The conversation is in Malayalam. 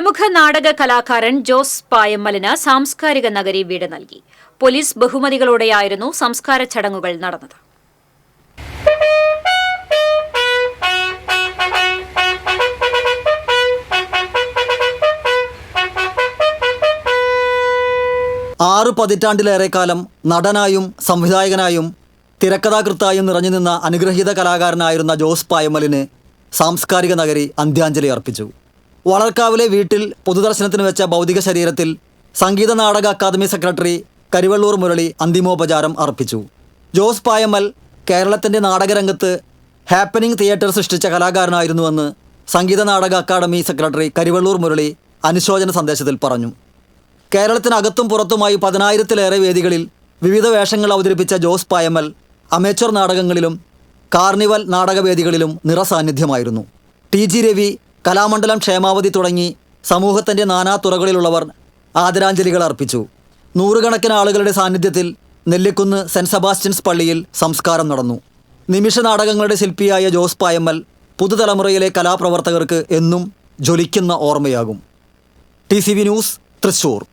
പ്രമുഖ നാടക കലാകാരൻ ജോസ് പായമ്മലിന് സാംസ്കാരിക നഗരി വീട് നൽകി. പോലീസ് ബഹുമതികളോടെയായിരുന്നു സംസ്കാര ചടങ്ങുകൾ നടന്നത്. ആറ് പതിറ്റാണ്ടിലേറെ കാലം നടനായും സംവിധായകനായും തിരക്കഥാകൃത്തായും നിറഞ്ഞു നിന്ന അനുഗ്രഹീത കലാകാരനായിരുന്ന ജോസ് പായമ്മലിന് സാംസ്കാരിക നഗരി അന്ത്യാഞ്ജലി അർപ്പിച്ചു. വളർക്കാവിലെ വീട്ടിൽ പൊതുദർശനത്തിന് വെച്ച ഭൗതിക ശരീരത്തിൽ സംഗീത നാടക അക്കാദമി സെക്രട്ടറി കരിവള്ളൂർ മുരളി അന്തിമോപചാരം അർപ്പിച്ചു. ജോസ് പായമ്മൽ കേരളത്തിന്റെ നാടകരംഗത്ത് ഹാപ്പനിങ് തിയേറ്റർ സൃഷ്ടിച്ച കലാകാരനായിരുന്നുവെന്ന് സംഗീത നാടക അക്കാദമി സെക്രട്ടറി കരിവള്ളൂർ മുരളി അനുശോചന സന്ദേശത്തിൽ പറഞ്ഞു. കേരളത്തിനകത്തും പുറത്തുമായി പതിനായിരത്തിലേറെ വേദികളിൽ വിവിധ വേഷങ്ങൾ അവതരിപ്പിച്ച ജോസ് പായമ്മൽ അമേച്ചർ നാടകങ്ങളിലും കാർണിവൽ നാടകവേദികളിലും നിറസാന്നിധ്യമായിരുന്നു. ടി ജി രവി കലാമണ്ഡലം ക്ഷേമാവധി തുടങ്ങി സമൂഹത്തിന്റെ നാനാ തുറകളിലുള്ളവർ ആദരാഞ്ജലികൾ അർപ്പിച്ചു. നൂറുകണക്കിന് ആളുകളുടെ സാന്നിധ്യത്തിൽ നെല്ലിക്കുന്ന് സെന്റ് സെബാസ്റ്റ്യൻസ് പള്ളിയിൽ സംസ്കാരം നടന്നു. നിമിഷ നാടകങ്ങളുടെ ശില്പിയായ ജോസ് പായമ്മൽ പുതുതലമുറയിലെ കലാപ്രവർത്തകർക്ക് എന്നും ജ്വലിക്കുന്ന ഓർമ്മയാകും. T news Thrissur.